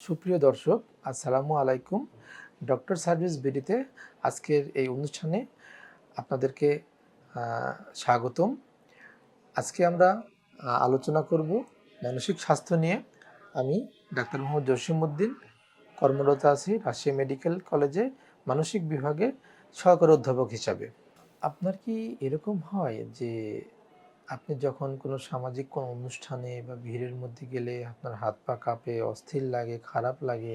সুপ্রিয় দর্শক, আসসালামু আলাইকুম। ডক্টর সার্ভিস বিডিতে আজকের এই অনুষ্ঠানে আপনাদেরকে স্বাগতম। আজকে আমরা আলোচনা করব মানসিক স্বাস্থ্য নিয়ে। আমি ডাক্তার মোহাম্মদ জসিমউদ্দিন কর্মরত আছি রাজশাহী মেডিকেল কলেজে মানসিক বিভাগের সহকারী অধ্যাপক হিসাবে। আপনার কি এরকম হয় যে আপনি যখন কোনো সামাজিক কোনো অনুষ্ঠানে বা ভিড়ের মধ্যে গেলে আপনার হাত পা কাঁপে, অস্থির লাগে, খারাপ লাগে,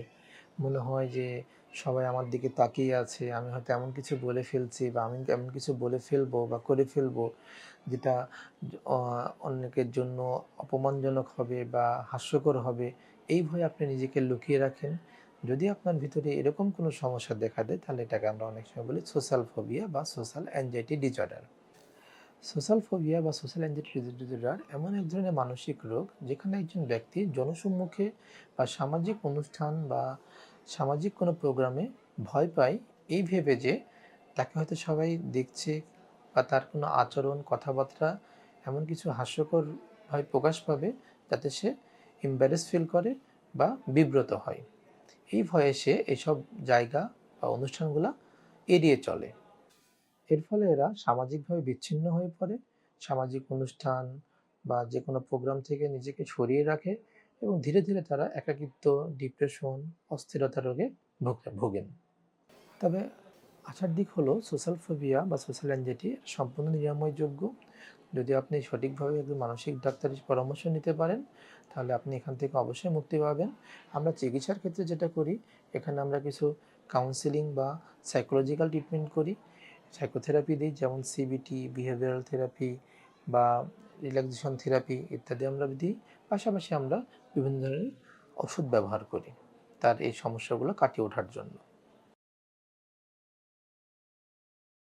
মনে হয় যে সবাই আমার দিকে তাকিয়ে আছে, আমি হয়তো এমন কিছু বলে ফেলছি বা আমি এমন কিছু বলে ফেলব বা করে ফেলব যেটা অনেকের জন্য অপমানজনক হবে বা হাস্যকর হবে, এই ভয়ে আপনি নিজেকে লুকিয়ে রাখেন। যদি আপনার ভিতরে এরকম কোনো সমস্যা দেখা দেয়, তাহলে এটাকে আমরা অনেক সময় বলি সোশ্যাল ফোবিয়া বা social anxiety disorder social phobia বা সোশ্যাল অ্যাংজাইটি ডিসঅর্ডার এমন এক ধরনের মানসিক রোগ যেখানে একজন ব্যক্তি জনসম্মুখে বা সামাজিক অনুষ্ঠান বা সামাজিক কোনো প্রোগ্রামে ভয় পায়, এই ভেবে যে তাকে হয়তো সবাই দেখছে বা তার কোনো আচরণ, কথাবার্তা এমন কিছু হাস্যকর ভয় প্রকাশ পাবে যাতে সে এম্বারেস ফিল করে বা বিব্রত হয়। এই ভয়ে সে এইসব জায়গা বা অনুষ্ঠানগুলো এড়িয়ে চলে। এর ফলে এরা সামাজিকভাবে বিচ্ছিন্ন হয়ে পড়ে। সামাজিক অনুষ্ঠান বা যে কোনো প্রোগ্রাম থেকে নিজেকে সরিয়ে রাখে এবং ধীরে ধীরে তারা একাকিত্ব ডিপ্রেশন অস্থিরতা রোগে ভুগ- ভোগেন। তবে আসার দিক হলো সোশ্যাল ফোবিয়া বা সোশ্যাল অ্যাংজাইটি সম্পূর্ণ নিরাময়যোগ্য। যদি আপনি সঠিকভাবে একজন মানসিক ডাক্তারের পরামর্শ নিতে পারেন, তাহলে আপনি এখান থেকে অবশ্যই মুক্তি পাবেন। আমরা চিকিৎসার ক্ষেত্রে যেটা করি, এখানে আমরা কিছু কাউন্সিলিং বা সাইকোলজিক্যাল ট্রিটমেন্ট করি। সাইকোথেরাপি দিই, যেমন সিবিটি বিহেভিয়ারাল থেরাপি বা রিল্যাক্সেশন থেরাপি ইত্যাদি আমরা দিই। পাশাপাশি আমরা বিভিন্ন ধরনের ওষুধ ব্যবহার করি, তার এই সমস্যাগুলো কাটিয়ে ওঠার জন্য।